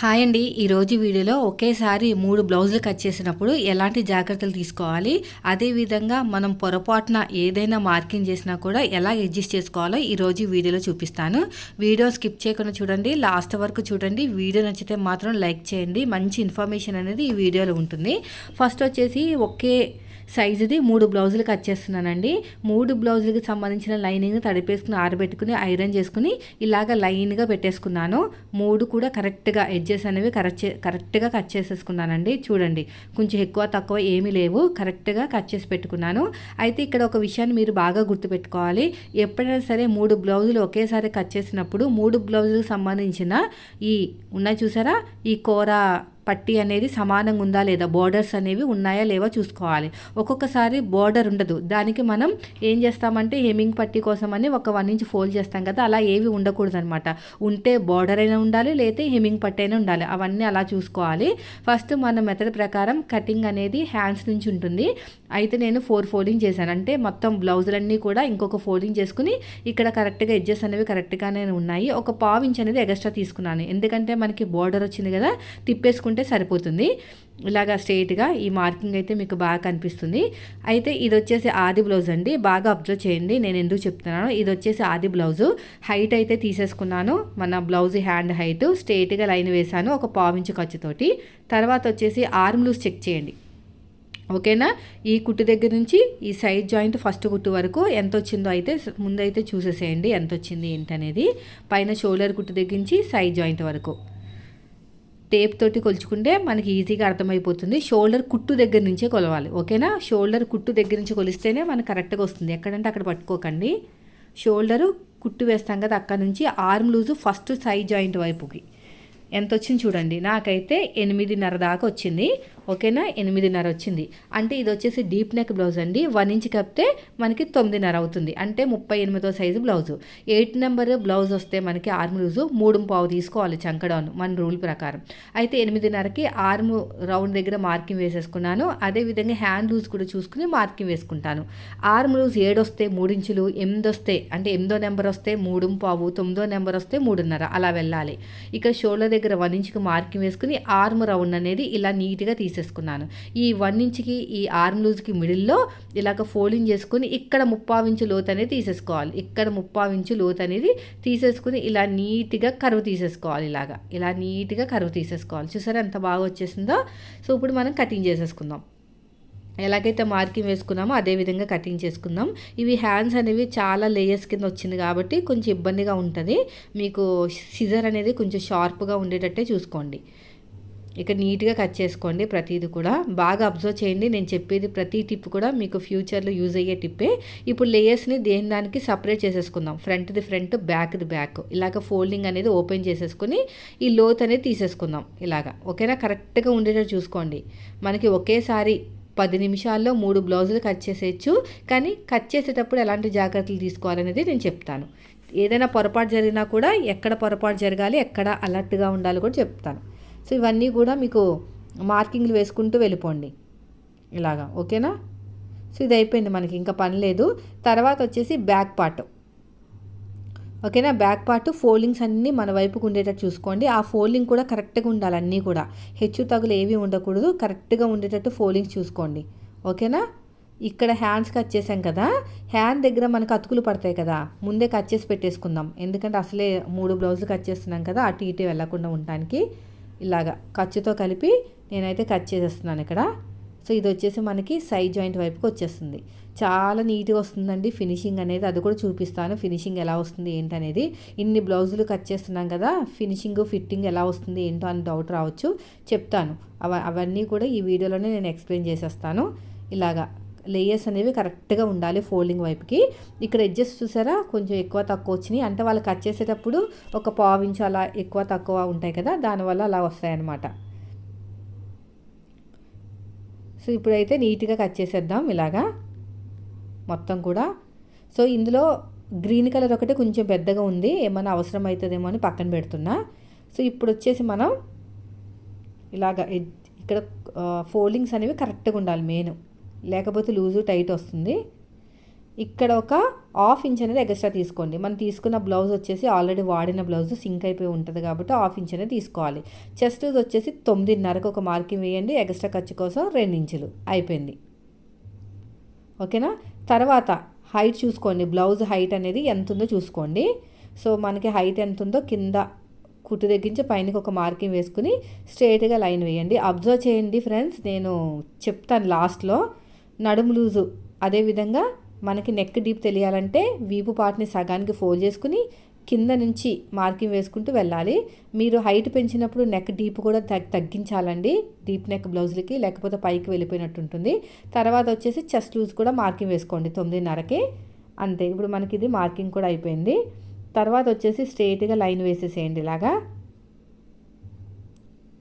Hi అండి. ఈరోజు వీడియోలో ఒకేసారి మూడు బ్లౌజులు కట్ చేసినప్పుడు ఎలాంటి జాగ్రత్తలు తీసుకోవాలి? అదేవిధంగా మనం పొరపాటున ఏదైనా మార్కింగ్ చేసినా కూడా ఎలా అడ్జస్ట్ చేసుకోవాలో ఈరోజు వీడియోలో చూపిస్తాను. వీడియో స్కిప్ చేయకుండా చూడండి. లాస్ట్ వరకు చూడండి. వీడియో నచ్చితే మాత్రం లైక్ చేయండి. మంచి ఇన్ఫర్మేషన్ అనేది ఈ వీడియోలో ఉంటుంది. ఫస్ట్ వచ్చేసి ఒకే సైజుది మూడు బ్లౌజులు కట్ చేస్తున్నానండి. మూడు బ్లౌజులకి సంబంధించిన లైనింగ్ తడిపేసుకుని ఆరబెట్టుకుని ఐరన్ చేసుకుని ఇలాగ లైన్గా పెట్టేసుకున్నాను. మూడు కూడా కరెక్ట్గా ఎడ్జెస్ అనేవి కరెక్ట్ కరెక్ట్గా కట్ చేసేసుకున్నానండి. చూడండి కొంచెం ఎక్కువ తక్కువ ఏమీ లేవు. కరెక్ట్గా కట్ చేసి పెట్టుకున్నాను. అయితే ఇక్కడ ఒక విషయాన్ని మీరు బాగా గుర్తుపెట్టుకోవాలి. ఎప్పుడైనా సరే మూడు బ్లౌజులు ఒకేసారి కట్ చేసినప్పుడు మూడు బ్లౌజులకు సంబంధించిన ఈ ఉన్నాయి చూసారా? ఈ కూర పట్టి అనేది సమానంగా ఉందా లేదా? బోర్డర్స్ అనేవి ఉన్నాయా లేవా చూసుకోవాలి. ఒక్కొక్కసారి బోర్డర్ ఉండదు. దానికి మనం ఏం చేస్తామంటే హెమింగ్ పట్టి కోసం అని ఒక వన్ ఇంచ్ ఫోల్డ్ చేస్తాం కదా అలా ఏవి ఉండకూడదు అనమాట ఉంటే బోర్డర్ అయినా ఉండాలి లేతే హెమింగ్ పట్టి అయినా ఉండాలి. అవన్నీ అలా చూసుకోవాలి. ఫస్ట్ మన మెథడ్ ప్రకారం కటింగ్ అనేది హ్యాండ్స్ నుంచి ఉంటుంది. అయితే నేను ఫోర్ ఫోల్డింగ్ చేశాను. అంటే మొత్తం బ్లౌజులన్నీ కూడా ఇంకొక ఫోల్డింగ్ చేసుకుని ఇక్కడ కరెక్ట్గా ఎడ్జెస్ అనేవి కరెక్ట్గానే ఉన్నాయి. ఒక పావు ఇంచ్ అనేది ఎక్స్ట్రా తీసుకున్నాను. ఎందుకంటే మనకి బోర్డర్ వచ్చింది కదా తిప్పేసుకుంటే సరిపోతుంది. ఇలాగా స్ట్రైట్గా ఈ మార్కింగ్ అయితే మీకు బాగా కనిపిస్తుంది. అయితే ఇది వచ్చేసి ఆది బ్లౌజ్ అండి. బాగా అబ్జర్వ్ చేయండి. నేను ఎందుకు చెప్తున్నాను ఇది వచ్చేసి ఆది బ్లౌజు. హైట్ అయితే తీసేసుకున్నాను. మన బ్లౌజ్ హ్యాండ్ హైట్. స్ట్రైట్గా లైన్ వేశాను ఒక పావించు ఖర్చుతోటి తర్వాత వచ్చేసి ఆర్మ్ లూజ్ చెక్ చేయండి. ఓకేనా? ఈ కుట్టు దగ్గర నుంచి ఈ సైడ్ జాయింట్ ఫస్ట్ కుట్టు వరకు ఎంత వచ్చిందో అయితే ముందైతే చూసేసేయండి. ఎంత వచ్చింది ఏంటనేది. పైన షోల్డర్ కుట్టు దగ్గర నుంచి సైడ్ జాయింట్ వరకు. టేప్ తోటి కొలుచుకుంటే మనకి ఈజీగా అర్థమైపోతుంది. షోల్డర్ కుట్టు దగ్గర నుంచే కొలవాలి. ఓకేనా? షోల్డర్ కుట్టు దగ్గర నుంచి కొలిస్తేనే మనకు కరెక్ట్గా వస్తుంది. ఎక్కడంటే అక్కడ పట్టుకోకండి. షోల్డరు కుట్టు వేస్తాం కదా అక్కడ నుంచి arm loose first size joint వైపుకి. ఎంత వచ్చింది చూడండి. నాకైతే ఎనిమిదిన్నర దాకా వచ్చింది. ఓకేనా? ఎనిమిదిన్నర వచ్చింది. అంటే ఇది వచ్చేసి డీప్ నెక్ బ్లౌజ్ అండి. వన్ ఇంచ్ కప్తే మనకి తొమ్మిదిన్నర అవుతుంది. అంటే ముప్పై ఎనిమిదో size blouse. Eight number blouse వస్తే మనకి ఆర్మ్ రూజు మూడు పావు తీసుకోవాలి చంకడౌన్ మన రూల్ ప్రకారం. అయితే ఎనిమిదిన్నరకి ఆర్మ్ రౌండ్ దగ్గర మార్కింగ్ వేసేసుకున్నాను. అదేవిధంగా హ్యాండ్ లూజ్ కూడా చూసుకుని మార్కింగ్ వేసుకుంటాను. ఆర్మ్ లూజ్ ఏడు వస్తే మూడించులు ఎనిమిది వస్తే అంటే ఎనిమిదో నెంబర్ వస్తే మూడు పావు తొమ్మిదో నెంబర్ వస్తే మూడున్నర అలా వెళ్ళాలి. ఇక్కడ షోల్డర్ దగ్గర వన్ ఇంచ్కి మార్కింగ్ వేసుకుని ఆర్మ్ రౌండ్ అనేది ఇలా నీట్గా తీసి తీసేసుకున్నాను. ఈ వన్ ఇంచ్కి ఈ ఆర్మ్ లూజ్కి మిడిల్లో ఇలాగ ఫోల్డింగ్ చేసుకుని ఇక్కడ ముప్పావు ఇంచు లోతు అనేది తీసేసుకోవాలి. ఇక్కడ ముప్పావు ఇంచు లోతు అనేది తీసేసుకుని ఇలా నీట్గా కరువు తీసేసుకోవాలి ఇలాగా. ఇలా నీట్గా కరువు తీసేసుకోవాలి. చూసారా ఎంత బాగా వచ్చేసిందో? సో ఇప్పుడు మనం కటింగ్ చేసేసుకుందాం. ఎలాగైతే మార్కింగ్ వేసుకున్నామో అదే విధంగా కటింగ్ చేసుకుందాం. ఇవి హ్యాండ్స్ అనేవి చాలా లేయర్స్ కింద వచ్చింది కాబట్టి కొంచెం ఇబ్బందిగా ఉంటుంది. మీకు సిజర్ అనేది కొంచెం షార్ప్గా ఉండేటట్టే చూసుకోండి. ఇక నీట్గా కట్ చేసుకోండి ప్రతిదీ కూడా. బాగా అబ్జర్వ్ చేయండి. నేను చెప్పేది ప్రతి టిప్ కూడా మీకు ఫ్యూచర్లో యూజ్ అయ్యే టిప్పే. ఇప్పుడు లేయర్స్ని దేని దానికి సపరేట్ చేసేసుకుందాం. ఫ్రంట్ది ఫ్రంట్ బ్యాక్ది బ్యాక్. ఇలాగ ఫోల్డింగ్ అనేది ఓపెన్ చేసేసుకుని ఈ లోత్ అనేది తీసేసుకుందాం ఇలాగా. ఓకేనా? కరెక్ట్గా ఉండేటట్టు చూసుకోండి. మనకి ఒకేసారి పది నిమిషాల్లో మూడు బ్లౌజులు కట్ చేసేయచ్చు. కానీ కట్ చేసేటప్పుడు ఎలాంటి జాగ్రత్తలు తీసుకోవాలనేది నేను చెప్తాను. ఏదైనా పొరపాటు జరిగినా కూడా ఎక్కడ పొరపాటు జరగాలి ఎక్కడ అలర్ట్గా ఉండాలి కూడా చెప్తాను. సో ఇవన్నీ కూడా మీకు మార్కింగ్లు వేసుకుంటూ వెళ్ళిపోండి. ఇలాగా ఓకేనా? సో ఇది అయిపోయింది మనకి ఇంకా పని లేదు. తర్వాత వచ్చేసి బ్యాక్ పార్ట్. ఓకేనా? బ్యాక్ పార్ట్ ఫోల్డింగ్స్ అన్నీ మన వైపుకు ఉండేటట్టు చూసుకోండి. ఆ ఫోల్డింగ్ కూడా కరెక్ట్గా ఉండాలి అన్నీ కూడా. హెచ్చు తగులు ఏవి ఉండకూడదు. కరెక్ట్గా ఉండేటట్టు ఫోల్డింగ్స్ చూసుకోండి. ఓకేనా? ఇక్కడ హ్యాండ్స్ కట్ చేసాం కదా. హ్యాండ్ దగ్గర మనకు అతుకులు పడతాయి కదా. ముందే కట్ చేసి పెట్టేసుకుందాం. ఎందుకంటే అసలే మూడు బ్లౌజులు కట్ చేస్తున్నాం కదా. అటు ఇటు వెళ్ళకుండా ఉండటానికి. ఇలాగా ఖర్చుతో కలిపి నేనైతే కట్ చేసేస్తున్నాను ఇక్కడ. సో ఇది వచ్చేసి మనకి సైడ్ జాయింట్ వైపుకి వచ్చేస్తుంది. చాలా నీట్గా వస్తుందండి ఫినిషింగ్ అనేది. అది కూడా చూపిస్తాను. ఫినిషింగ్ ఎలా వస్తుంది ఏంటనేది. ఇన్ని బ్లౌజులు కట్ చేస్తున్నాం కదా ఫినిషింగ్ ఫిట్టింగ్ ఎలా వస్తుంది ఏంటో అని డౌట్ రావచ్చు. చెప్తాను. అవ అవన్నీ కూడా ఈ వీడియోలోనే నేను ఎక్స్ప్లెయిన్ చేసేస్తాను. ఇలాగా. లేయర్స్ అనేవి కరెక్ట్గా ఉండాలి ఫోల్డింగ్ వైపుకి. ఇక్కడ ఎడ్జెస్ చూసారా? కొంచెం ఎక్కువ తక్కువ వచ్చినాయి. అంటే వాళ్ళు కట్ చేసేటప్పుడు ఒక పావు ఇంచు అలా ఎక్కువ తక్కువ ఉంటాయి కదా దానివల్ల అలా వస్తాయన్నమాట. సో ఇప్పుడైతే నీట్గా కట్ చేసేద్దాం ఇలాగా. మొత్తం కూడా. సో ఇందులో గ్రీన్ కలర్ ఒకటి కొంచెం పెద్దగా ఉంది. ఏమైనా అవసరం అవుతుందేమో అని పక్కన పెడుతున్నా. సో ఇప్పుడు వచ్చేసి మనం ఇలాగ ఇక్కడ ఫోల్డింగ్స్ అనేవి కరెక్ట్గా ఉండాలి మెయిన్ లేకపోతే లూజు టైట్ వస్తుంది. ఇక్కడ ఒక హాఫ్ ఇంచ్ అనేది ఎక్స్ట్రా తీసుకోండి. మనం తీసుకున్న బ్లౌజ్ వచ్చేసి ఆల్రెడీ వాడిన బ్లౌజ్ సింక్ అయిపోయి ఉంటుంది కాబట్టి హాఫ్ ఇంచ్ అనేది తీసుకోవాలి. చెస్ట్ వచ్చేసి తొమ్మిదిన్నరకు ఒక మార్కింగ్ వేయండి. ఎక్స్ట్రా ఖర్చు కోసం రెండు ఇంచులు. అయిపోయింది. ఓకేనా? తర్వాత హైట్ చూసుకోండి. బ్లౌజ్ హైట్ అనేది ఎంత ఉందో చూసుకోండి. సో మనకి హైట్ ఎంత ఉందో కింద కుట్టు దగ్గరించి పైనకి ఒక మార్కింగ్ వేసుకుని స్ట్రైట్గా లైన్ వేయండి. అబ్జర్వ్ చేయండి ఫ్రెండ్స్. నేను చెప్తాను లాస్ట్లో. నడుము లూజు. అదేవిధంగా మనకి నెక్ డీప్ తెలియాలంటే వీపు పార్ట్ని సగానికి ఫోల్డ్ చేసుకుని కింద నుంచి మార్కింగ్ వేసుకుంటూ వెళ్ళాలి. మీరు హైట్ పెంచినప్పుడు నెక్ డీప్ కూడా తగ్గించాలండి. డీప్ నెక్ బ్లౌజులకి లేకపోతే పైకి వెళ్ళిపోయినట్టు ఉంటుంది. తర్వాత వచ్చేసి చెస్ట్ లూజ్ కూడా మార్కింగ్ వేసుకోండి తొమ్మిదిన్నరకి. అంతే ఇప్పుడు మనకి ఇది మార్కింగ్ కూడా అయిపోయింది. తర్వాత వచ్చేసి స్ట్రైట్గా లైన్ వేసేసేయండి ఇలాగా.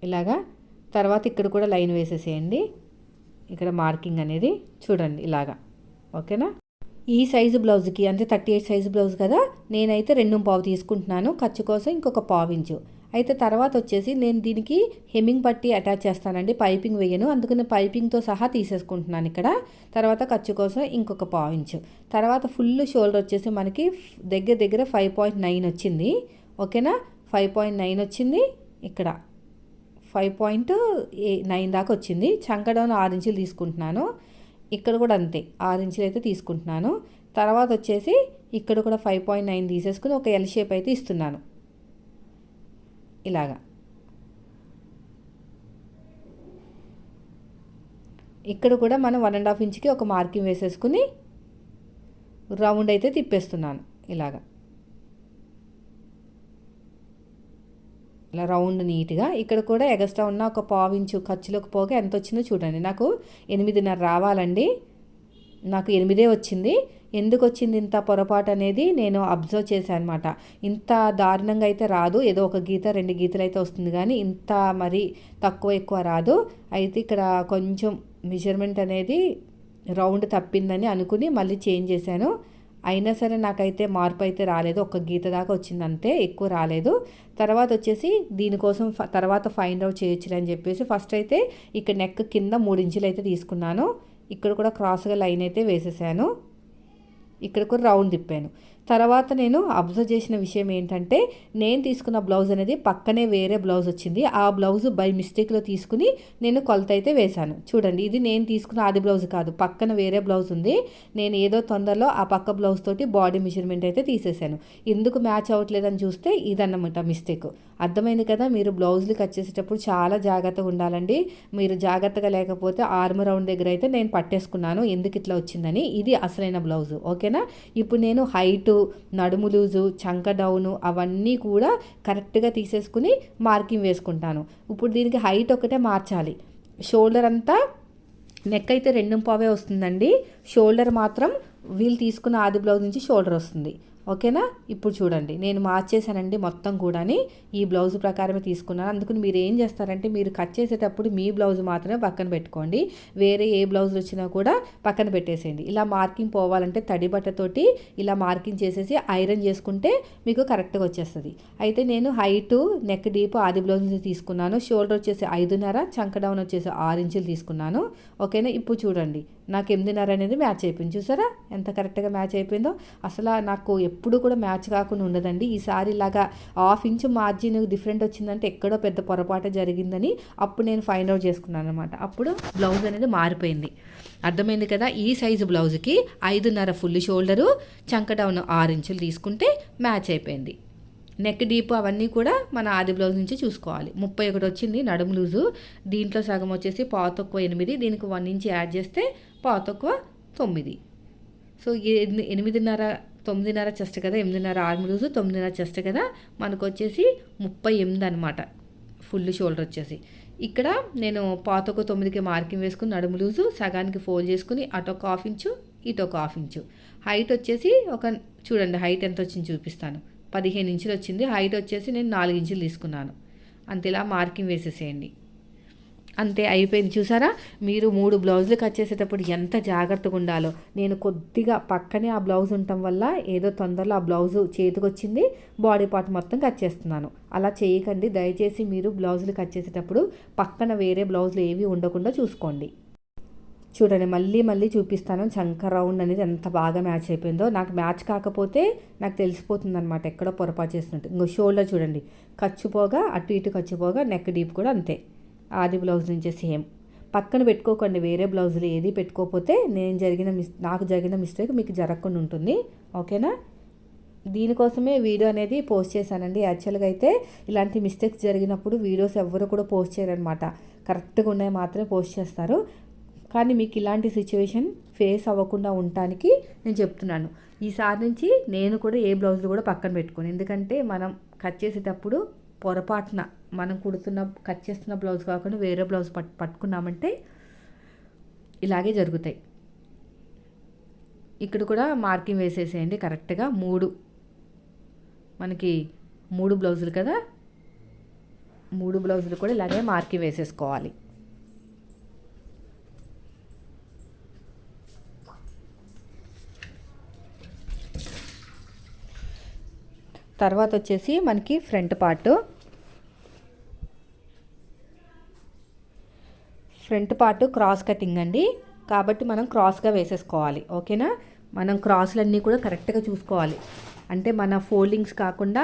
ఇలాగా. తర్వాత ఇక్కడ కూడా లైన్ వేసేసేయండి. ఇక్కడ మార్కింగ్ అనేది చూడండి ఇలాగా. ఓకేనా? ఈ సైజు బ్లౌజ్కి అంటే థర్టీ ఎయిట్ సైజు బ్లౌజ్ కదా నేనైతే రెండు పావు తీసుకుంటున్నాను. ఖర్చు కోసం ఇంకొక పావు ఇంచు. అయితే తర్వాత వచ్చేసి నేను దీనికి హెమ్మింగ్ పట్టి అటాచ్ చేస్తానండి. పైపింగ్ వేయను. అందుకని పైపింగ్తో సహా తీసేసుకుంటున్నాను ఇక్కడ. తర్వాత ఖర్చు కోసం ఇంకొక పావు ఇంచు. తర్వాత ఫుల్ షోల్డర్ వచ్చేసి మనకి దగ్గర దగ్గర ఫైవ్ పాయింట్ నైన్ వచ్చింది. ఓకేనా? ఫైవ్ పాయింట్ నైన్ వచ్చింది ఇక్కడ. ఫైవ్ పాయింట్ నైన్ దాకా వచ్చింది. చంకడౌన్ ఆరు ఇంచులు తీసుకుంటున్నాను. ఇక్కడ కూడా అంతే ఆరు ఇంచులు అయితే తీసుకుంటున్నాను. తర్వాత వచ్చేసి ఇక్కడ కూడా ఫైవ్ పాయింట్ నైన్ తీసేసుకుని ఒక ఎల్ షేప్ అయితే ఇస్తున్నాను. ఇలాగా. ఇక్కడ కూడా మనం వన్ అండ్ హాఫ్ ఇంచ్కి ఒక మార్కింగ్ వేసేసుకుని రౌండ్ అయితే తిప్పేస్తున్నాను. ఇలాగా. ఇలా రౌండ్ నీట్గా. ఇక్కడ కూడా ఎగస్ట్రా ఉన్న ఒక పావించు ఖర్చులోకి పోగా ఎంత వచ్చిందో చూడండి. నాకు ఎనిమిదిన్నర రావాలండి. నాకు ఎనిమిదే వచ్చింది. ఎందుకు వచ్చింది ఇంత పొరపాటు అనేది నేను అబ్జర్వ్ చేశాను అనమాట ఇంత దారుణంగా అయితే రాదు. ఏదో ఒక గీత రెండు గీతలు అయితే వస్తుంది కానీ ఇంత మరి తక్కువ ఎక్కువ రాదు. అయితే ఇక్కడ కొంచెం మెజర్మెంట్ అనేది రౌండ్ తప్పిందని అనుకుని మళ్ళీ చేంజ్ చేశాను. అయినా సరే నాకైతే మార్పు అయితే రాలేదు. ఒక గీత దాకా వచ్చింది అంతే ఎక్కువ రాలేదు. తర్వాత వచ్చేసి దీనికోసం తర్వాత ఫైండ్ అవుట్ చేయొచ్చులే అని చెప్పేసి ఫస్ట్ అయితే ఇక్కడ నెక్ కింద మూడు ఇంచులు అయితే తీసుకున్నాను. ఇక్కడ కూడా క్రాస్గా లైన్ అయితే వేసేసాను. ఇక్కడ కూడా రౌండ్ తిప్పాను. తర్వాత నేను అబ్జర్వ్ చేసిన విషయం ఏంటంటే నేను తీసుకున్న బ్లౌజ్ అనేది పక్కనే వేరే బ్లౌజ్ వచ్చింది. ఆ బ్లౌజ్ బై మిస్టేక్లో తీసుకుని నేను కొలత అయితే వేశాను. చూడండి ఇది నేను తీసుకున్న ఆది బ్లౌజ్ కాదు. పక్కన వేరే బ్లౌజ్ ఉంది. నేను ఏదో తొందరలో ఆ పక్క బ్లౌజ్ తోటి బాడీ మెజర్మెంట్ అయితే తీసేశాను. ఎందుకు మ్యాచ్ అవ్వట్లేదని చూస్తే ఇదన్నమాట మిస్టేక్. అర్థమైంది కదా మీరు బ్లౌజులు కట్ చేసేటప్పుడు చాలా జాగ్రత్తగా ఉండాలండి. మీరు జాగ్రత్తగా లేకపోతే ఆర్మ్ రౌండ్ దగ్గర అయితే నేను పట్టేసుకున్నాను. ఎందుకు ఇట్లా వచ్చిందని. ఇది అసలైన బ్లౌజ్. ఓకేనా? ఇప్పుడు నేను హైటు నడుము లూజు చంక డౌను అవన్నీ కూడా కరెక్ట్గా తీసేసుకుని మార్కింగ్ వేసుకుంటాను. ఇప్పుడు దీనికి హైట్ ఒకటే మార్చాలి. షోల్డర్ అంతా నెక్ అయితే రెండు పావే వస్తుందండి. షోల్డర్ మాత్రం వీళ్ళు తీసుకున్న ఆది బ్లౌజ్ నుంచి షోల్డర్ వస్తుంది. ఓకేనా? ఇప్పుడు చూడండి. నేను మార్చేసానండి మొత్తం కూడాని. ఈ బ్లౌజ్ ప్రకారమే తీసుకున్నాను. అందుకని మీరు ఏం చేస్తారంటే మీరు కట్ చేసేటప్పుడు మీ బ్లౌజ్ మాత్రమే పక్కన పెట్టుకోండి. వేరే ఏ బ్లౌజ్ వచ్చినా కూడా పక్కన పెట్టేసేయండి. ఇలా మార్కింగ్ పోవాలంటే తడి బట్టతోటి ఇలా మార్కింగ్ చేసేసి ఐరన్ చేసుకుంటే మీకు కరెక్ట్గా వచ్చేస్తుంది. అయితే నేను హైటు నెక్ డీప్ ఆది బ్లౌజ్ తీసుకున్నాను. షోల్డర్ వచ్చేసి ఐదున్నర చంక డౌన్ వచ్చేసి ఆరు ఇంచులు తీసుకున్నాను. ఓకేనా? ఇప్పుడు చూడండి. నాకు ఎనిమిదిన్నర అనేది మ్యాచ్ అయిపోయింది. చూసారా? ఎంత కరెక్ట్గా మ్యాచ్ అయిపోయిందో. అసలు నాకు ఎప్పుడు కూడా మ్యాచ్ కాకుండా ఉండదండి. ఈసారి ఇలాగా హాఫ్ ఇంచు మార్జిన్ డిఫరెంట్ వచ్చిందంటే ఎక్కడో పెద్ద పొరపాటు జరిగిందని అప్పుడు నేను ఫైండ్ అవుట్ చేసుకున్నాను అనమాట అప్పుడు బ్లౌజ్ అనేది మారిపోయింది. అర్థమైంది కదా? ఈ సైజు బ్లౌజ్కి ఐదున్నర ఫుల్ షోల్డరు చంక డౌన్ ఆరు ఇంచులు తీసుకుంటే మ్యాచ్ అయిపోయింది. నెక్ డీప్ అవన్నీ కూడా మన ఆది బ్లౌజ్ నుంచి చూసుకోవాలి. ముప్పై ఒకటి వచ్చింది నడుము లూజు. దీంట్లో సగం వచ్చేసి పావు తక్కువ ఎనిమిది దీనికి వన్ ఇంచ్ యాడ్ చేస్తే పావు తక్కువ తొమ్మిది. సో ఎనిమిదిన్నర తొమ్మిదిన్నర చెస్ట్ కదా ఎనిమిదిన్నర ఆర్మ్ లూజు తొమ్మిదిన్నర చెస్ట్ కదా. మనకు వచ్చేసి ముప్పై ఎనిమిది అనమాట ఫుల్ షోల్డర్ వచ్చేసి. ఇక్కడ నేను పాతకు తొమ్మిదికి మార్కింగ్ వేసుకుని నడుము లూజు సగానికి ఫోల్డ్ చేసుకుని అటొక హాఫ్ ఇంచు ఇటొక హాఫ్ ఇంచు. హైట్ వచ్చేసి ఒక చూడండి హైట్ ఎంత వచ్చింది చూపిస్తాను. పదిహేను ఇంచులు వచ్చింది. హైట్ వచ్చేసి నేను నాలుగు ఇంచులు తీసుకున్నాను. అంతేలా మార్కింగ్ వేసేసేయండి. అంతే అయిపోయింది. చూసారా? మీరు మూడు బ్లౌజులు కట్ చేసేటప్పుడు ఎంత జాగ్రత్తగా ఉండాలో. నేను కొద్దిగా పక్కనే ఆ బ్లౌజ్ ఉండటం వల్ల ఏదో తొందరలో ఆ బ్లౌజు చేతికొచ్చింది బాడీ పార్ట్ మొత్తం కట్ చేస్తున్నాను. అలా చేయకండి. దయచేసి మీరు బ్లౌజులు కట్ చేసేటప్పుడు పక్కన వేరే బ్లౌజులు ఏవి ఉండకుండా చూసుకోండి. చూడండి మళ్ళీ మళ్ళీ చూపిస్తాను. చంక రౌండ్ అనేది ఎంత బాగా మ్యాచ్ అయిపోయిందో. నాకు మ్యాచ్ కాకపోతే నాకు తెలిసిపోతుంది అనమాట ఎక్కడో పొరపాటు చేస్తున్నట్టు. ఇంకో షోల్డర్ చూడండి. ఖర్చుపోగా అటు ఇటు ఖర్చుపోగా నెక్ డీప్ కూడా అంతే. ఆది బ్లౌజ్ నుంచే సేమ్. పక్కన పెట్టుకోకండి వేరే బ్లౌజులు ఏది పెట్టుకోకపోతే నేను జరిగిన మిస్ నాకు జరిగిన మిస్టేక్ మీకు జరగకుండా ఉంటుంది. ఓకేనా? దీనికోసమే వీడియో అనేది పోస్ట్ చేశానండి. యాక్చువల్గా అయితే ఇలాంటి మిస్టేక్స్ జరిగినప్పుడు వీడియోస్ ఎవరు కూడా పోస్ట్ చేయరనమాట. కరెక్ట్గా ఉన్నాయి మాత్రమే పోస్ట్ చేస్తారు. కానీ మీకు ఇలాంటి సిచ్యువేషన్ ఫేస్ అవ్వకుండా ఉండటానికి నేను చెప్తున్నాను. ఈసారి నుంచి నేను కూడా ఏ బ్లౌజులు కూడా పక్కన పెట్టుకోను. ఎందుకంటే మనం కట్ చేసేటప్పుడు పొరపాటున మనం కుడుతున్న కట్ చేస్తున్న బ్లౌజ్ కాకుండా వేరే బ్లౌజ్ పట్ పట్టుకున్నామంటే ఇలాగే జరుగుతాయి. ఇక్కడ కూడా మార్కింగ్ వేసేసేయండి కరెక్ట్గా. మూడు. మనకి మూడు బ్లౌజులు కదా? మూడు బ్లౌజులు కూడా ఇలాగే మార్కింగ్ వేసేసుకోవాలి. తర్వాత వచ్చేసి మనకి front part. Front part cross cutting అండి. కాబట్టి మనం క్రాస్గా వేసేసుకోవాలి. ఓకేనా? మనం క్రాసులన్నీ కూడా కరెక్ట్గా చూసుకోవాలి. అంటే మన ఫోల్డింగ్స్ కాకుండా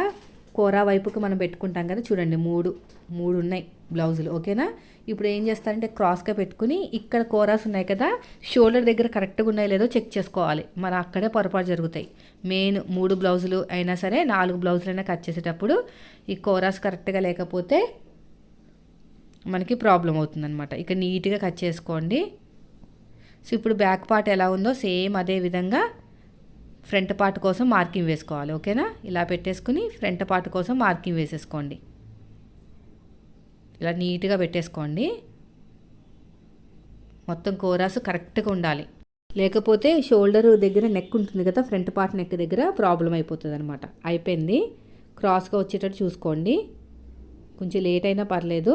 కూర వైపుకి మనం పెట్టుకుంటాం కదా చూడండి మూడు మూడు ఉన్నాయి బ్లౌజులు. ఓకేనా? ఇప్పుడు ఏం చేస్తారంటే క్రాస్గా పెట్టుకుని ఇక్కడ కోరాస్ ఉన్నాయి కదా షోల్డర్ దగ్గర కరెక్ట్గా ఉన్నాయో లేదో చెక్ చేసుకోవాలి. మన అక్కడే పొరపాటు జరుగుతాయి. మెయిన్ మూడు బ్లౌజులు అయినా సరే నాలుగు బ్లౌజులైనా కట్ చేసేటప్పుడు ఈ కోరాస్ కరెక్ట్గా లేకపోతే మనకి ప్రాబ్లం అవుతుందనమాట ఇక నీట్గా కట్ చేసుకోండి. సో ఇప్పుడు బ్యాక్ పార్ట్ ఎలా ఉందో సేమ్ అదే విధంగా ఫ్రంట్ పార్ట్ కోసం మార్కింగ్ వేసుకోవాలి ఓకేనా ఇలా పెట్టేసుకుని ఫ్రంట్ పార్ట్ కోసం మార్కింగ్ వేసేసుకోండి. ఇలా నీట్గా పెట్టేసుకోండి. మొత్తం కోరాసు కరెక్ట్గా ఉండాలి. లేకపోతే షోల్డర్ దగ్గర నెక్ ఉంటుంది కదా ఫ్రంట్ పార్ట్ నెక్ దగ్గర ప్రాబ్లం అయిపోతుంది అనమాట అయిపోయింది క్రాస్గా వచ్చేటట్టు చూసుకోండి. కొంచెం లేట్ అయినా పర్లేదు.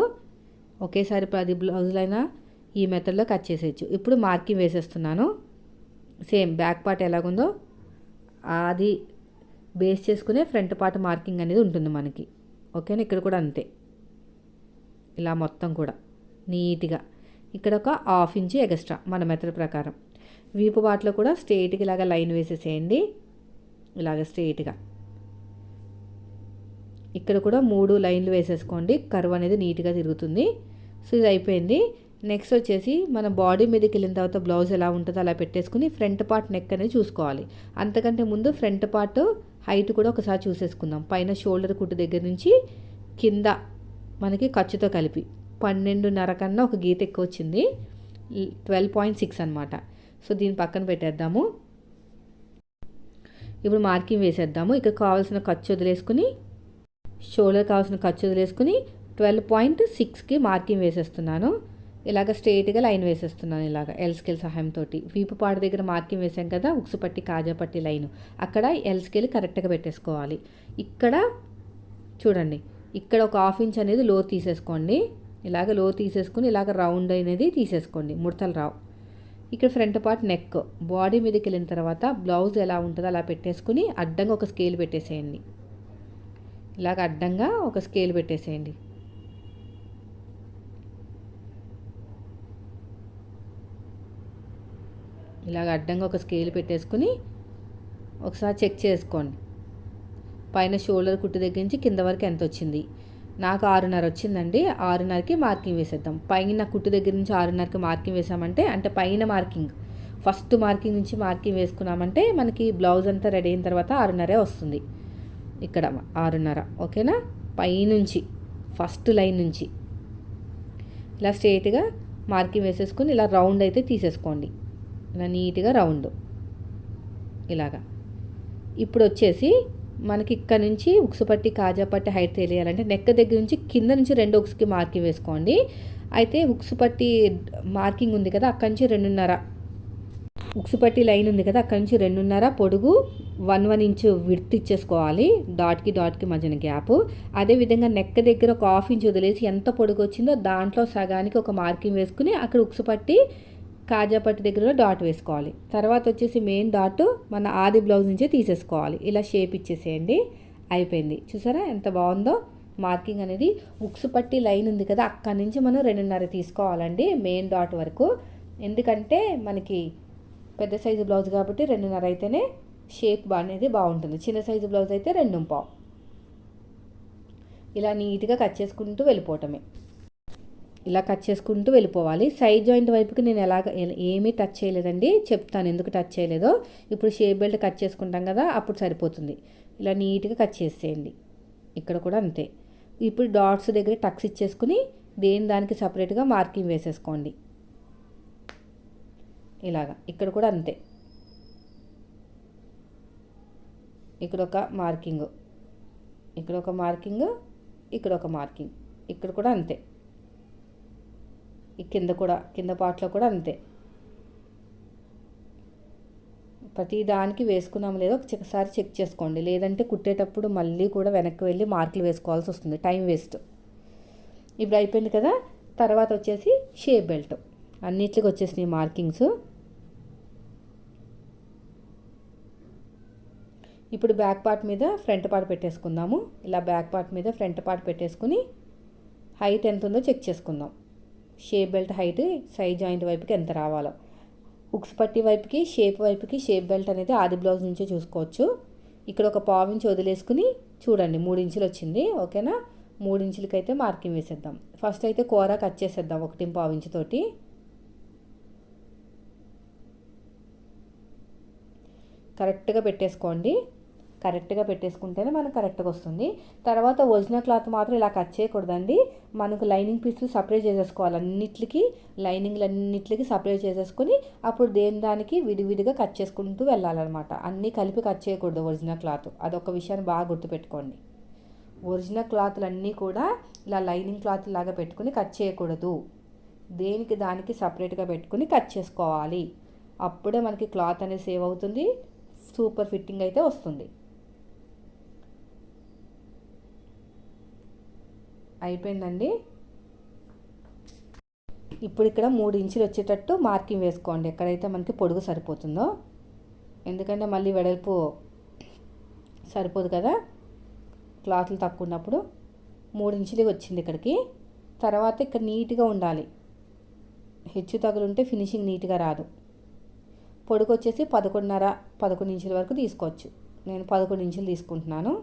ఒకేసారి పది బ్లౌజులైనా ఈ మెథడ్లో కట్ చేసేయచ్చు. ఇప్పుడు మార్కింగ్ వేసేస్తున్నాను. సేమ్ బ్యాక్ పార్ట్ ఎలాగుందో అది బేస్ చేసుకునే ఫ్రంట్ పార్ట్ మార్కింగ్ అనేది ఉంటుంది మనకి. ఓకేనా? ఇక్కడ కూడా అంతే. ఇలా మొత్తం కూడా నీట్గా. ఇక్కడ ఒక హాఫ్ ఇంచ్ ఎక్స్ట్రా మన మెథడ్ ప్రకారం. వీపు పాటలో కూడా స్ట్రేట్గా ఇలాగ లైన్ వేసేసేయండి. ఇలాగ స్ట్రైట్గా ఇక్కడ కూడా మూడు లైన్లు వేసేసుకోండి. కర్వ్ అనేది నీట్గా తిరుగుతుంది. సో ఇది అయిపోయింది. నెక్స్ట్ వచ్చేసి మన బాడీ మీదకి వెళ్ళిన తర్వాత బ్లౌజ్ ఎలా ఉంటుందో అలా పెట్టేసుకుని ఫ్రంట్ పార్ట్ నెక్ అనేది చూసుకోవాలి. అంతకంటే ముందు ఫ్రంట్ పార్ట్ హైట్ కూడా ఒకసారి చూసేసుకుందాం. పైన షోల్డర్ కుట్టు దగ్గర నుంచి కింద మనకి ఖర్చుతో కలిపి పన్నెండున్నర కన్నా ఒక గీత ఎక్కువ వచ్చింది. ట్వెల్వ్ పాయింట్ సిక్స్ అనమాట సో దీన్ని పక్కన పెట్టేద్దాము. ఇప్పుడు మార్కింగ్ వేసేద్దాము. ఇక్కడ కావాల్సిన ఖర్చు వదిలేసుకుని షోల్డర్ కావాల్సిన ఖర్చు వదిలేసుకుని ట్వెల్వ్ పాయింట్ సిక్స్కి మార్కింగ్ వేసేస్తున్నాను. ఇలాగ స్ట్రేట్గా లైన్ వేసేస్తున్నాను ఇలాగ ఎల్ స్కేల్ సహాయంతో వీపు పాడు దగ్గర మార్కింగ్ వేసాం కదా ఉక్సు పట్టి కాజా పట్టి లైన్. అక్కడ ఎల్ స్కేల్ కరెక్ట్గా పెట్టేసుకోవాలి. ఇక్కడ చూడండి ఇక్కడ ఒక హాఫ్ ఇంచ్ అనేది లో తీసేసుకోండి. ఇలాగ లో తీసేసుకుని ఇలాగ రౌండ్ అనేది తీసేసుకోండి. ముడతలు రావు. ఇక్కడ ఫ్రంట్ పార్ట్ నెక్. బాడీ మీదకి వెళ్ళిన తర్వాత బ్లౌజ్ ఎలా ఉంటుందో అలా పెట్టేసుకుని అడ్డంగా ఒక స్కేల్ పెట్టేసేయండి. ఇలాగ అడ్డంగా ఒక స్కేల్ పెట్టేసేయండి. ఇలాగ అడ్డంగా ఒక స్కేల్ పెట్టేసుకుని ఒకసారి చెక్ చేసుకోండి. పైన షోల్డర్ కుట్టు దగ్గర నుంచి కింద వరకు ఎంత వచ్చింది? నాకు ఆరున్నర వచ్చిందండి. ఆరున్నరకి మార్కింగ్ వేసేద్దాం. పైన కుట్టు దగ్గర నుంచి ఆరున్నరకి మార్కింగ్ వేసామంటే అంటే పైన మార్కింగ్ ఫస్ట్ మార్కింగ్ నుంచి మార్కింగ్ వేసుకున్నామంటే మనకి బ్లౌజ్ అంతా రెడీ అయిన తర్వాత ఆరున్నరే వస్తుంది. ఇక్కడ ఆరున్నర ఓకేనా? పైనుంచి ఫస్ట్ లైన్ నుంచి. ఇలా స్ట్రేట్గా మార్కింగ్ వేసేసుకుని ఇలా రౌండ్ అయితే తీసేసుకోండి. ఇలా నీట్గా రౌండ్. ఇలాగా. ఇప్పుడు వచ్చేసి మనకి ఇక్కడ నుంచి ఉక్సు పట్టి కాజా పట్టి హైట్ తెలియాలంటే నెక్క దగ్గర నుంచి కింద నుంచి రెండు ఉక్స్కి మార్కింగ్ వేసుకోండి. అయితే ఉక్సు పట్టి మార్కింగ్ ఉంది కదా అక్కడి నుంచి రెండున్నర ఉక్సుపట్టి లైన్ ఉంది కదా అక్కడి నుంచి రెండున్నర పొడుగు వన్ వన్ ఇంచు విడ్త్ ఇచ్చేసుకోవాలి డాట్కి డాట్కి మధ్యన గ్యాప్. అదేవిధంగా నెక్క దగ్గర ఒక హాఫ్ ఇంచ్ వదిలేసి ఎంత పొడుగు వచ్చిందో దాంట్లో సగానికి ఒక మార్కింగ్ వేసుకుని అక్కడ ఉక్సుపట్టి కాజాపట్టి దగ్గర డాట్ వేసుకోవాలి. తర్వాత వచ్చేసి మెయిన్ డాట్ మన ఆది బ్లౌజ్ నుంచే తీసేసుకోవాలి. ఇలా షేప్ ఇచ్చేసేయండి. అయిపోయింది. చూసారా ఎంత బాగుందో? మార్కింగ్ అనేది ఉక్సు పట్టి లైన్ ఉంది కదా అక్కడి నుంచి మనం రెండున్నర తీసుకోవాలండి మెయిన్ డాట్ వరకు. ఎందుకంటే మనకి పెద్ద సైజు బ్లౌజ్ కాబట్టి రెండున్నర అయితేనే షేప్ అనేది బాగుంటుంది. చిన్న సైజు బ్లౌజ్ అయితే రెండు పావు. ఇలా నీట్గా కట్ చేసుకుంటూ వెళ్ళిపోవటమే. ఇలా కట్ చేసుకుంటూ వెళ్ళిపోవాలి. సైడ్ జాయింట్ వైపుకి నేను ఎలాగ ఏమీ టచ్ చేయలేదండి. చెప్తాను ఎందుకు టచ్ చేయలేదో. ఇప్పుడు షేప్ బెల్ట్ కట్ చేసుకుంటాం కదా అప్పుడు సరిపోతుంది. ఇలా నీట్గా కట్ చేసేయండి. ఇక్కడ కూడా అంతే. ఇప్పుడు డాట్స్ దగ్గర టక్స్ ఇచ్చేసుకుని దేని దానికి సపరేట్గా మార్కింగ్ వేసేసుకోండి. ఇలాగా. ఇక్కడ కూడా అంతే. ఇక్కడ ఒక మార్కింగ్. ఇక్కడ ఒక మార్కింగ్ ఇక్కడ ఒక మార్కింగ్. ఇక్కడ కూడా అంతే. ఈ కింద కూడా కింద పార్ట్లో కూడా అంతే. ప్రతి దానికి వేసుకున్నాం లేదో ఒకసారి చెక్ చేసుకోండి. లేదంటే కుట్టేటప్పుడు మళ్ళీ కూడా వెనక్కి వెళ్ళి మార్కులు వేసుకోవాల్సి వస్తుంది. Time waste. ఇప్పుడు అయిపోయింది కదా? తర్వాత వచ్చేసి షేప్ బెల్ట్. అన్నిటికి వచ్చేసినాయి మార్కింగ్స్. ఇప్పుడు బ్యాక్ పార్ట్ మీద ఫ్రంట్ పార్ట్ పెట్టేసుకుందాము. ఇలా బ్యాక్ పార్ట్ మీద ఫ్రంట్ పార్ట్ పెట్టేసుకుని హైట్ ఎంత ఉందో చెక్ చేసుకుందాం. Shape belt height size joint వైపుకి ఎంత రావాలో. హుక్స్ పట్టి వైపుకి షేప్ వైపుకి షేప్ బెల్ట్ అనేది ఆది బ్లౌజ్ నుంచే చూసుకోవచ్చు. ఇక్కడ ఒక పావు ఇంచు వదిలేసుకుని చూడండి మూడు ఇంచులు వచ్చింది ఓకేనా? మూడు ఇంచులకైతే మార్కింగ్ వేసేద్దాం. ఫస్ట్ అయితే కూర కట్ చేసేద్దాం ఒకటి పావు ఇంచుతోటి కరెక్ట్గా పెట్టేసుకోండి. కరెక్ట్గా పెట్టేసుకుంటేనే మనకు కరెక్ట్గా వస్తుంది. తర్వాత ఒరిజినల్ క్లాత్ మాత్రం ఇలా కట్ చేయకూడదండి. మనకు లైనింగ్ పీసులు సపరేట్ చేసేసుకోవాలి. అన్నిటికి లైనింగ్లు అన్నిటికి సపరేట్ చేసేసుకొని అప్పుడు దేని దానికి విడివిడిగా కట్ చేసుకుంటూ వెళ్ళాలన్నమాట. అన్నీ కలిపి కట్ చేయకూడదు ఒరిజినల్ క్లాత్. అదొక విషయాన్ని బాగా గుర్తుపెట్టుకోండి. ఒరిజినల్ క్లాత్లు అన్నీ కూడా ఇలా లైనింగ్ క్లాత్ లాగా పెట్టుకుని కట్ చేయకూడదు. దేనికి దానికి సపరేట్గా పెట్టుకుని కట్ చేసుకోవాలి. అప్పుడే మనకి క్లాత్ అనేది సేవ్ అవుతుంది. సూపర్ ఫిట్టింగ్ అయితే వస్తుంది. అయిపోయిందండి. ఇప్పుడు ఇక్కడ మూడు ఇంచులు వచ్చేటట్టు మార్కింగ్ వేసుకోండి. ఎక్కడైతే మనకి పొడుగు సరిపోతుందో. ఎందుకంటే మళ్ళీ వెడల్పు సరిపోదు కదా. క్లాత్లు తక్కువ ఉన్నప్పుడు మూడు ఇంచులు వచ్చింది ఇక్కడికి. తర్వాత ఇక్కడ నీట్గా ఉండాలి. హెచ్చు తగులుంటే ఫినిషింగ్ నీట్గా రాదు. పొడుగు వచ్చేసి పదకొండున్నర పదకొండు ఇంచుల వరకు తీసుకోవచ్చు. నేను పదకొండు ఇంచులు తీసుకుంటున్నాను.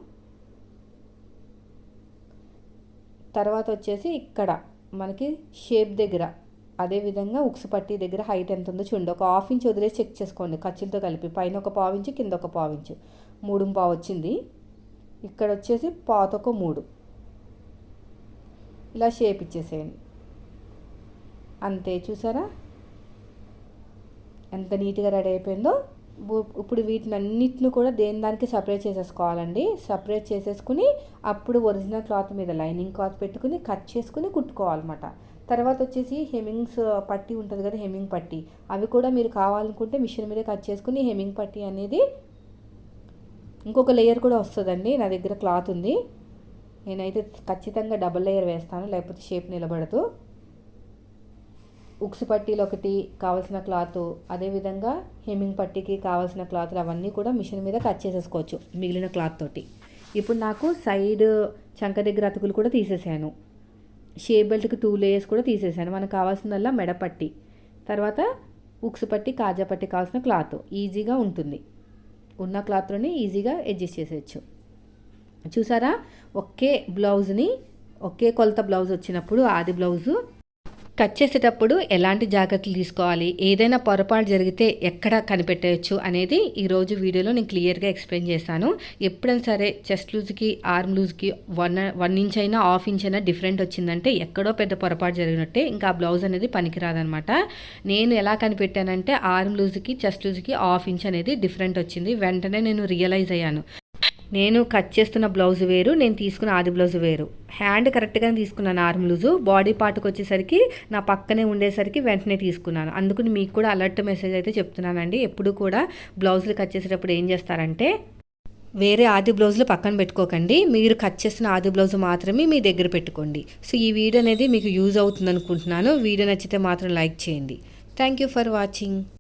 తర్వాత వచ్చేసి ఇక్కడ మనకి షేప్ దగ్గర అదేవిధంగా ఉక్సు పట్టి దగ్గర హైట్ ఎంత ఉందో చూడండి. ఒక హాఫ్ ఇంచ్ వదిలేసి చెక్ చేసుకోండి ఖర్చులతో కలిపి. పైన ఒక పావు ఇంచు కింద ఒక పావు ఇంచు. మూడు పావు వచ్చింది. ఇక్కడ వచ్చేసి పాతొక మూడు. ఇలా షేప్ ఇచ్చేసేయండి. అంతే చూసారా? ఎంత నీట్గా రెడీ అయిపోయిందో ఇప్పుడు వీటిని అన్నిటిని కూడా దేని దానికి సపరేట్ చేసేసుకోవాలండి? సపరేట్ చేసేసుకుని అప్పుడు ఒరిజినల్ క్లాత్ మీద లైనింగ్ క్లాత్ పెట్టుకుని కట్ చేసుకుని కుట్టుకోవాలన్నమాట. తర్వాత వచ్చేసి హెమింగ్స్ పట్టి ఉంటుంది కదా హెమింగ్ పట్టి. అవి కూడా మీరు కావాలనుకుంటే మిషన్ మీద కట్ చేసుకుని హెమింగ్ పట్టి అనేది ఇంకొక లేయర్ కూడా వస్తుందండి నా దగ్గర క్లాత్ ఉంది. నేనైతే ఖచ్చితంగా డబుల్ లేయర్ వేస్తాను లేకపోతే షేప్ నిలబడదు. ఉక్స్ పట్టీలు ఒకటి కావాల్సిన క్లాత్ అదేవిధంగా హెమ్మింగ్ పట్టీకి కావాల్సిన క్లాత్లు అవన్నీ కూడా మిషన్ మీద కట్ చేసేసుకోవచ్చు మిగిలిన క్లాత్ తోటి. ఇప్పుడు నాకు సైడ్ చంక దగ్గర అతుకులు కూడా తీసేసాను. షేప్ బెల్ట్కి టూ లేయర్స్ కూడా తీసేసాను. మనకు కావాల్సిందల్లా మెడపట్టి తర్వాత ఉక్స్ పట్టి కాజా పట్టి కావాల్సిన క్లాత్. ఈజీగా ఉంటుంది. ఉన్న క్లాత్లోనే ఈజీగా అడ్జస్ట్ చేసేయచ్చు. చూసారా? ఒకే బ్లౌజ్ని ఒకే కొలత బ్లౌజ్ వచ్చినప్పుడు ఆది బ్లౌజు కట్ చేసేటప్పుడు ఎలాంటి జాగ్రత్తలు తీసుకోవాలి? ఏదైనా పొరపాటు జరిగితే ఎక్కడ కనిపెట్టవచ్చు అనేది ఈరోజు వీడియోలో నేను క్లియర్గా ఎక్స్ప్లెయిన్ చేశాను. ఎప్పుడైనా సరే చెస్ట్ లూజ్కి ఆర్మ్ లూజ్కి వన్ వన్ ఇంచ్ అయినా హాఫ్ ఇంచ్ అయినా డిఫరెంట్ వచ్చిందంటే ఎక్కడో పెద్ద పొరపాటు జరిగినట్టే ఇంకా ఆ బ్లౌజ్ అనేది పనికిరాదనమాట. నేను ఎలా కనిపెట్టానంటే ఆర్మ్ లూజ్కి చెస్ట్ లూజ్కి హాఫ్ ఇంచ్ అనేది డిఫరెంట్ వచ్చింది. వెంటనే నేను రియలైజ్ అయ్యాను. నేను కట్ చేస్తున్న బ్లౌజ్ వేరు నేను తీసుకున్న ఆది బ్లౌజ్ వేరు. హ్యాండ్ కరెక్ట్గానే తీసుకున్నాను ఆర్మ్ లూజు. బాడీ పార్ట్కి వచ్చేసరికి నా పక్కనే ఉండేసరికి వెంటనే తీసుకున్నాను. అందుకని మీకు కూడా అలర్ట్ మెసేజ్ అయితే చెప్తున్నానండి. ఎప్పుడు కూడా బ్లౌజులు కట్ చేసేటప్పుడు ఏం చేస్తారంటే వేరే ఆది బ్లౌజులు పక్కన పెట్టుకోకండి. మీరు కట్ చేసిన ఆది బ్లౌజ్ మాత్రమే మీ దగ్గర పెట్టుకోండి. సో ఈ వీడియో అనేది మీకు యూజ్ అవుతుంది అనుకుంటున్నాను వీడియో నచ్చితే మాత్రం లైక్ చేయండి. Thank you for watching.